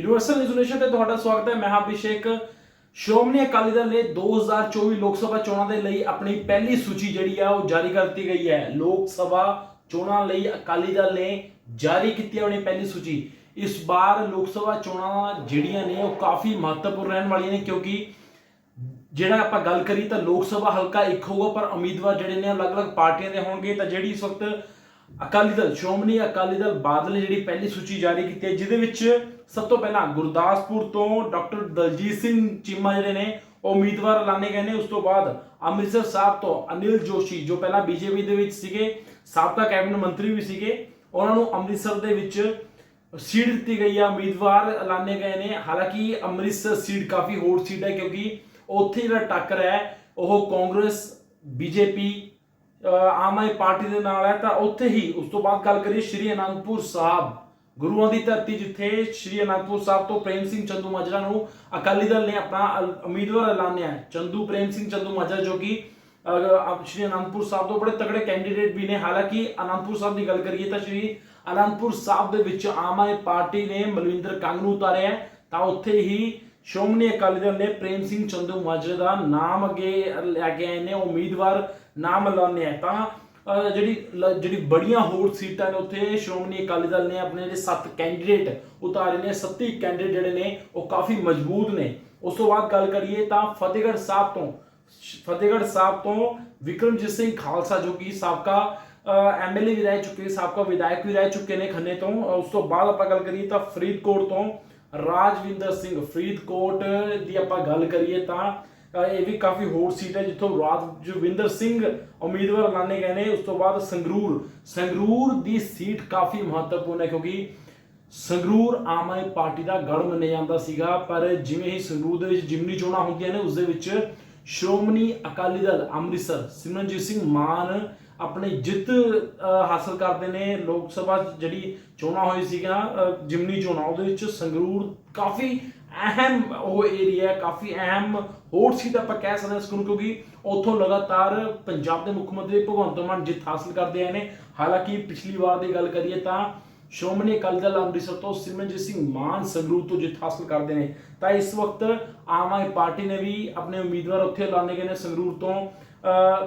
Universal news ਤੇ ਤੁਹਾਡਾ ਸਵਾਗਤ ਹੈ। ਮੈਂ ਹਾਂ ਅਭਿਸ਼ੇਕ। ਸ਼੍ਰੋਮਣੀ ਅਕਾਲੀ ਦਲ ਨੇ 2024 ਲੋਕ ਸਭਾ ਚੋਣਾਂ ਦੇ ਲਈ ਆਪਣੀ ਪਹਿਲੀ ਸੂਚੀ ਜਿਹੜੀ ਆ ਉਹ ਜਾਰੀ ਕਰ ਦਿੱਤੀ ਗਈ ਹੈ। ਲੋਕ ਸਭਾ ਚੋਣਾਂ ਲਈ ਅਕਾਲੀ ਦਲ ਨੇ ਜਾਰੀ ਕੀਤੀ ਆਪਣੀ ਪਹਿਲੀ ਸੂਚੀ। ਇਸ ਵਾਰ ਲੋਕ ਸਭਾ ਚੋਣਾਂ ਜਿਹੜੀਆਂ ਨੇ ਉਹ ਕਾਫੀ ਮਹੱਤਵਪੂਰਨ ਰਹਿਣ ਵਾਲੀਆਂ ਨੇ ਕਿਉਂਕਿ ਜਿਹੜਾ ਆਪਾਂ ਗੱਲ ਕਰੀ ਤਾਂ ਲੋਕ ਸਭਾ ਹਲਕਾ ਇੱਕ ਹੋਊਗਾ, ਪਰ ਉਮੀਦਵਾਰ ਜਿਹੜੇ ਨੇ ਅਲੱਗ-ਅਲੱਗ ਪਾਰਟੀਆਂ ਦੇ ਹੋਣਗੇ। ਤਾਂ ਜਿਹੜੀ ਇਸ ਵਕਤ ਅਕਾਲੀ ਦਲ ਸ਼੍ਰੋਮਣੀ ਅਕਾਲੀ ਦਲ ਬਾਦਲ ਨੇ ਜਿਹੜੀ ਪਹਿਲੀ ਸੂਚੀ ਜਾਰੀ ਕੀਤੀ ਹੈ, ਜਿਹਦੇ ਵਿੱਚ ਸਭ ਤੋਂ ਪਹਿਲਾਂ ਗੁਰਦਾਸਪੁਰ ਤੋਂ ਡਾਕਟਰ ਦਲਜੀਤ ਸਿੰਘ ਚੀਮਾ ਜਿਹੜੇ ਨੇ, ਉਹ ਉਮੀਦਵਾਰ ਐਲਾਨੇ ਗਏ ਨੇ। ਉਸ ਤੋਂ ਬਾਅਦ ਅੰਮ੍ਰਿਤਸਰ ਸਾਹਿਬ ਤੋਂ ਅਨਿਲ ਜੋਸ਼ੀ, ਜੋ ਪਹਿਲਾਂ ਬੀਜੇਪੀ ਦੇ ਵਿੱਚ ਸੀਗੇ, ਸਾਬਕਾ ਕੈਬਨਿਟ ਮੰਤਰੀ ਵੀ ਸੀਗੇ, ਉਹਨਾਂ ਨੂੰ ਅੰਮ੍ਰਿਤਸਰ ਦੇ ਵਿੱਚ ਸੀਟ ਦਿੱਤੀ ਗਈ ਆ। ਉਮੀਦਵਾਰ ਐਲਾਨੇ ਗਏ ਨੇ। ਹਾਲਾਂਕਿ ਅੰਮ੍ਰਿਤਸਰ ਸੀਟ ਕਾਫੀ ਹੋਰ ਸੀਟ ਹੈ, ਕਿਉਂਕਿ ਉੱਥੇ ਜਿਹੜਾ ਟੱਕਰ ਹੈ, ਉਹ ਕਾਂਗਰਸ, ਬੀਜੇਪੀ ਆਮ ਆਦਮੀ ਪਾਰਟੀ ਦੇ ਨਾਲ ਹੈ ਤਾਂ ਉੱਥੇ ਹੀ ਉਸ ਤੋਂ ਬਾਅਦ ਗੱਲ ਕਰੀਏ ਸ਼੍ਰੀ ਅਨੰਦਪੁਰ ਸਾਹਿਬ ਗੁਰੂਆਂ ਦੀ ਧਰਤੀ ਜਿੱਥੇ ਸ਼੍ਰੀ ਅਨੰਦਪੁਰ ਸਾਹਿਬ ਤੋਂ ਪ੍ਰੇਮ ਸਿੰਘ ਚੰਦੂ ਮਾਜਰਾ ਨੂੰ ਅਕਾਲੀ ਦਲ ਨੇ ਆਪਣਾ ਉਮੀਦਵਾਰ ਐਲਾਨਿਆ ਚੰਦੂ ਪ੍ਰੇਮ ਸਿੰਘ ਚੰਦੂ ਮਾਜਰਾ ਜੋ ਕਿ ਅਹ, ਸ਼੍ਰੀ ਅਨੰਦਪੁਰ ਸਾਹਿਬ ਤੋਂ ਬੜੇ ਤਕੜੇ ਕੈਂਡੀਡੇਟ ਵੀ ਨੇ। ਹਾਲਾਂਕਿ ਅਨੰਦਪੁਰ ਸਾਹਿਬ ਦੀ ਗੱਲ ਕਰੀਏ ਤਾਂ ਸ਼੍ਰੀ ਅਨੰਦਪੁਰ ਸਾਹਿਬ ਦੇ ਵਿੱਚ ਆਮ ਆਦਮੀ ਪਾਰਟੀ ਨੇ ਮਲਵਿੰਦਰ ਕੰਗ ਨੂੰ ਉਤਾਰਿਆ ਤਾਂ ਉੱਥੇ ਹੀ ਸ਼੍ਰੋਮਣੀ ਅਕਾਲੀ ਦਲ ਨੇ ਪ੍ਰੇਮ ਸਿੰਘ ਚੰਦੂ ਮਾਜਰੇ ਦਾ ਨਾਮ ਅੱਗੇ ਲੈ ਕੇ ਆਏ ਨੇ, ਉਮੀਦਵਾਰ ਨਾਮ ਐਲਾਨਿਆ ਹੈ ਤਾਂ ਜਿਹੜੀ ਜਿਹੜੀ ਬੜੀਆਂ ਹੋਰ ਸੀਟਾਂ ਨੇ ਉੱਥੇ ਸ਼੍ਰੋਮਣੀ ਅਕਾਲੀ ਦਲ ਨੇ ਆਪਣੇ ਜਿਹੜੇ ਸੱਤ ਕੈਂਡੀਡੇਟ ਉਤਾਰੇ ਨੇ, ਸੱਤੀ ਕੈਂਡੀਡੇਟ ਜਿਹੜੇ ਨੇ, ਉਹ ਕਾਫੀ ਮਜ਼ਬੂਤ ਨੇ। ਉਸ ਤੋਂ ਬਾਅਦ ਗੱਲ ਕਰੀਏ ਤਾਂ ਫਤਿਹਗੜ੍ਹ ਸਾਹਿਬ ਤੋਂ ਫਤਿਹਗੜ੍ਹ ਸਾਹਿਬ ਤੋਂ ਵਿਕਰਮਜੀਤ ਸਿੰਘ ਖਾਲਸਾ ਜੋ ਕਿ ਸਾਬਕਾ ਐਮਐਲਏ ਵੀ ਰਹਿ ਚੁੱਕੇ, ਸਾਬਕਾ ਵਿਧਾਇਕ ਵੀ ਰਹਿ ਚੁੱਕੇ ਨੇ ਖੰਨੇ ਤੋਂ। ਉਸ ਤੋਂ ਬਾਅਦ ਆਪਾਂ ਗੱਲ ਕਰੀਏ ਤਾਂ ਫਰੀਦਕੋਟ ਤੋਂ ਰਾਜਵਿੰਦਰ ਸਿੰਘ ਫਰੀਦਕੋਟ ਦੀ ਆਪਾਂ ਗੱਲ ਕਰੀਏ ਤਾਂ ਇਹ ਵੀ ਕਾਫੀ ਹੋਰ ਸੀਟ ਹੈ ਜਿੱਥੋਂ ਰਾਜਵਿੰਦਰ ਸਿੰਘ ਉਮੀਦਵਾਰ ਐਲਾਨੇ ਗਏ ਨੇ। ਉਸ ਤੋਂ ਬਾਅਦ ਸੰਗਰੂਰ। ਸੰਗਰੂਰ ਦੀ ਸੀਟ ਕਾਫੀ ਮਹੱਤਵਪੂਰਨ ਹੈ ਕਿਉਂਕਿ ਸੰਗਰੂਰ ਆਮ ਆਦਮੀ ਪਾਰਟੀ ਦਾ ਗੜ ਮੰਨਿਆ ਜਾਂਦਾ ਸੀਗਾ, ਪਰ ਜਿਵੇਂ ਹੀ ਸੰਗਰੂਰ ਦੇ ਵਿੱਚ ਜਿਮਨੀ ਚੋਣਾਂ ਹੁੰਦੀਆਂ ਨੇ, ਉਸ ਦੇ ਵਿੱਚ ਸ਼੍ਰੋਮਣੀ ਅਕਾਲੀ ਦਲ ਅੰਮ੍ਰਿਤਸਰ ਸਿਮਰਨਜੀਤ ਸਿੰਘ ਮਾਨ ਆਪਣੀ ਜਿੱਤ ਹਾਸਲ ਕਰਦੇ ਨੇ। ਲੋਕ ਸਭਾ ਜਿਹੜੀ ਚੋਣਾਂ ਹੋਈ ਸੀਗਾ ਜਿਮਨੀ ਚੋਣਾਂ, ਉਹਦੇ ਵਿੱਚ ਸੰਗਰੂਰ ਕਾਫੀ ਅਹਿਮ ਉਹ ਏਰੀਆ ਕਾਫੀ ਅਹਿਮ ਹੋਰ ਸੀਟ ਆਪਾਂ ਕਹਿ ਸਕਦੇ ਹਾਂ ਇਸ ਕਿਉਂਕਿ ਉੱਥੋਂ ਲਗਾਤਾਰ ਪੰਜਾਬ ਦੇ ਮੁੱਖ ਮੰਤਰੀ ਭਗਵੰਤ ਮਾਨ ਜਿੱਤ ਹਾਸਲ ਕਰਦੇ ਆਏ ਨੇ। ਹਾਲਾਂਕਿ ਪਿਛਲੀ ਵਾਰ ਦੀ ਗੱਲ ਕਰੀਏ ਤਾਂ ਸ਼੍ਰੋਮਣੀ ਅਕਾਲੀ ਦਲ ਅੰਮ੍ਰਿਤਸਰ ਤੋਂ ਸਿਮਰਨਜੀਤ ਸਿੰਘ ਮਾਨ ਸੰਗਰੂਰ ਤੋਂ ਜਿੱਤ ਹਾਸਲ ਕਰਦੇ ਨੇ। ਤਾਂ ਇਸ ਵਕਤ ਆਮ ਆਦਮੀ ਪਾਰਟੀ ਨੇ ਵੀ ਆਪਣੇ ਉਮੀਦਵਾਰ ਉੱਥੇ ਐਲਾਨੇ ਗਏ ਨੇ ਸੰਗਰੂਰ ਤੋਂ। ਅਹ,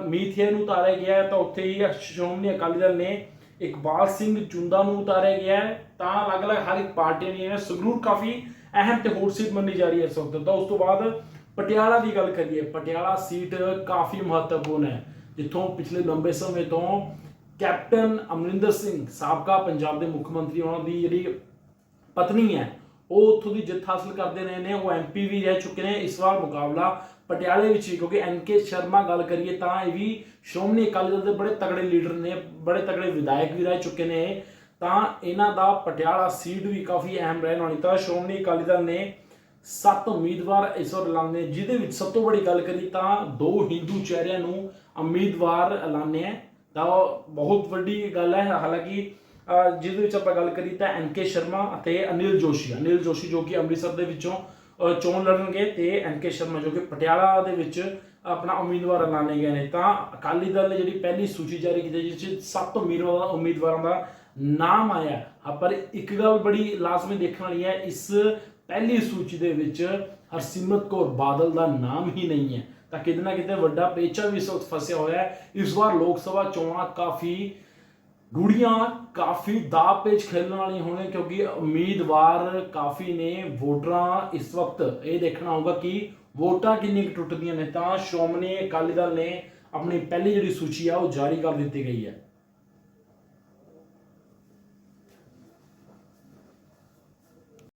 ਨੂੰ ਉਤਾਰਿਆ ਗਿਆ ਹੈ ਤਾਂ ਉੱਥੇ ਹੀ ਸ਼੍ਰੋਮਣੀ ਅਕਾਲੀ ਦਲ ਨੇ ਇਕਬਾਲ ਸਿੰਘ ਚੁੰਦਾ ਨੂੰ ਉਤਾਰਿਆ ਗਿਆ ਹੈ। ਤਾਂ ਅਲੱਗ-ਅਲੱਗ ਹਰ ਇੱਕ ਪਾਰਟੀ ਨੇ ਸੰਗਰੂਰ ਕਾਫੀ ਅਹਿਮ ਤੇ ਹੋਰ ਸੀਟ ਮੰਨੀ ਜਾ ਰਹੀ ਹੈ ਇਸ ਵਕਤ। ਤਾਂ ਉਸ ਤੋਂ ਬਾਅਦ ਪਟਿਆਲਾ ਦੀ ਗੱਲ ਕਰੀਏ ਪਟਿਆਲਾ ਸੀਟ ਕਾਫੀ ਮਹੱਤਵਪੂਰਨ ਹੈ। ਜਿੱਥੋਂ ਪਿਛਲੇ ਲੰਬੇ ਸਮੇਂ ਤੋਂ ਕੈਪਟਨ ਅਮਰਿੰਦਰ ਸਿੰਘ ਸਾਬਕਾ ਪੰਜਾਬ ਦੇ ਮੁੱਖ ਮੰਤਰੀ, ਉਹਨਾਂ ਦੀ ਜਿਹੜੀ ਪਤਨੀ ਹੈ, ਉਹ ਉੱਥੋਂ ਦੀ ਜਿੱਤ ਹਾਸਲ ਕਰਦੇ ਰਹੇ ਨੇ, ਉਹ ਐਮਪੀ ਵੀ ਰਹਿ ਚੁੱਕੇ ਨੇ ਇਸ ਵਾਰ ਮੁਕਾਬਲਾ ਪਟਿਆਲੇ ਵਿੱਚ ਹੀ ਕਿਉਂਕਿ ਐਨਕੇ ਸ਼ਰਮਾ ਗੱਲ ਕਰੀਏ ਤਾਂ ਇਹ ਵੀ ਸ਼੍ਰੋਮਣੀ ਅਕਾਲੀ ਦਲ ਦੇ ਬੜੇ ਤਗੜੇ ਲੀਡਰ ਨੇ, ਬੜੇ ਤਗੜੇ ਵਿਧਾਇਕ ਵੀ ਰਹਿ ਚੁੱਕੇ ਨੇ, ਤਾਂ ਇਹਨਾਂ ਦਾ ਪਟਿਆਲਾ ਸੀਟ ਵੀ ਕਾਫੀ ਅਹਿਮ ਰਹਿਣ ਵਾਲੀ, ਤਾਂ ਸ਼੍ਰੋਮਣੀ ਅਕਾਲੀ ਦਲ ਨੇ ਸੱਤ ਉਮੀਦਵਾਰ ਇਸ ਵਾਰ ਐਲਾਨੇ, ਜਿਹਦੇ ਵਿੱਚ ਸਭ ਤੋਂ ਵੱਡੀ ਗੱਲ ਕਰੀ ਤਾਂ ਦੋ ਹਿੰਦੂ ਚਿਹਰਿਆਂ ਨੂੰ ਉਮੀਦਵਾਰ ਐਲਾਨੇ ਤਾਂ ਉਹ ਬਹੁਤ ਵੱਡੀ ਗੱਲ ਹੈ। ਹਾਲਾਂਕਿ ਜਿਹਦੇ ਵਿੱਚ ਆਪਾਂ ਗੱਲ ਕਰੀ ਤਾਂ ਐਨਕੇ ਸ਼ਰਮਾ ਅਤੇ ਅਨਿਲ ਜੋਸ਼ੀ। ਅਨਿਲ ਜੋਸ਼ੀ ਜੋ ਕਿ ਅੰਮ੍ਰਿਤਸਰ ਦੇ ਵਿੱਚੋਂ ਚੋਣ ਲੜਨਗੇ ਤੇ ਐਨਕੇ ਸ਼ਰਮਾ ਜੋ ਕਿ ਪਟਿਆਲਾ ਦੇ ਵਿੱਚ ਆਪਣਾ ਉਮੀਦਵਾਰ ਐਲਾਨੇ ਗਏ ਨੇ। ਤਾਂ ਅਕਾਲੀ ਦਲ ਨੇ ਜਿਹੜੀ ਪਹਿਲੀ ਸੂਚੀ ਜਾਰੀ ਕੀਤੀ ਜਿਸ ਵਿੱਚ ਸੱਤ ਉਮੀਦਵਾਰਾਂ ਉਮੀਦਵਾਰਾਂ ਦਾ ਨਾਮ ਆਇਆ। ਹਾਂ, ਪਰ ਇੱਕ ਗੱਲ ਬੜੀ ਲਾਜ਼ਮੀ ਦੇਖਣ ਵਾਲੀ ਹੈ ਇਸ ਪਹਿਲੀ ਸੂਚੀ ਦੇ ਵਿੱਚ ਹਰਸਿਮਰਤ ਕੌਰ ਬਾਦਲ ਦਾ ਨਾਮ ਹੀ ਨਹੀਂ ਹੈ। ਤਾਂ ਕਿਤੇ ਨਾ ਕਿਤੇ ਵੱਡਾ ਪੇਚਾ ਵੀ ਇਸ ਵਕਤ ਫਸਿਆ ਹੋਇਆ ਹੈ। ਇਸ ਵਾਰ ਲੋਕ ਸਭਾ ਚੋਣਾਂ ਕਾਫੀ ਗੂੜੀਆਂ, ਕਾਫੀ ਦਾਅ ਪੇਚ ਖੇਲਣ ਵਾਲੀਆਂ ਹੋਣਗੀਆਂ ਕਿਉਂਕਿ ਉਮੀਦਵਾਰ ਕਾਫੀ ਨੇ ਵੋਟਰਾਂ ਇਸ ਵਕਤ ਇਹ ਦੇਖਣਾ ਹੋਊਗਾ ਕਿ ਵੋਟਾਂ ਕਿੰਨੀ ਕੁ ਟੁੱਟਦੀਆਂ ਨੇ। ਤਾਂ ਸ਼੍ਰੋਮਣੀ ਅਕਾਲੀ ਦਲ ਨੇ ਆਪਣੀ ਪਹਿਲੀ ਜਿਹੜੀ ਸੂਚੀ ਆ ਉਹ ਜਾਰੀ ਕਰ ਦਿੱਤੀ ਗਈ ਹੈ।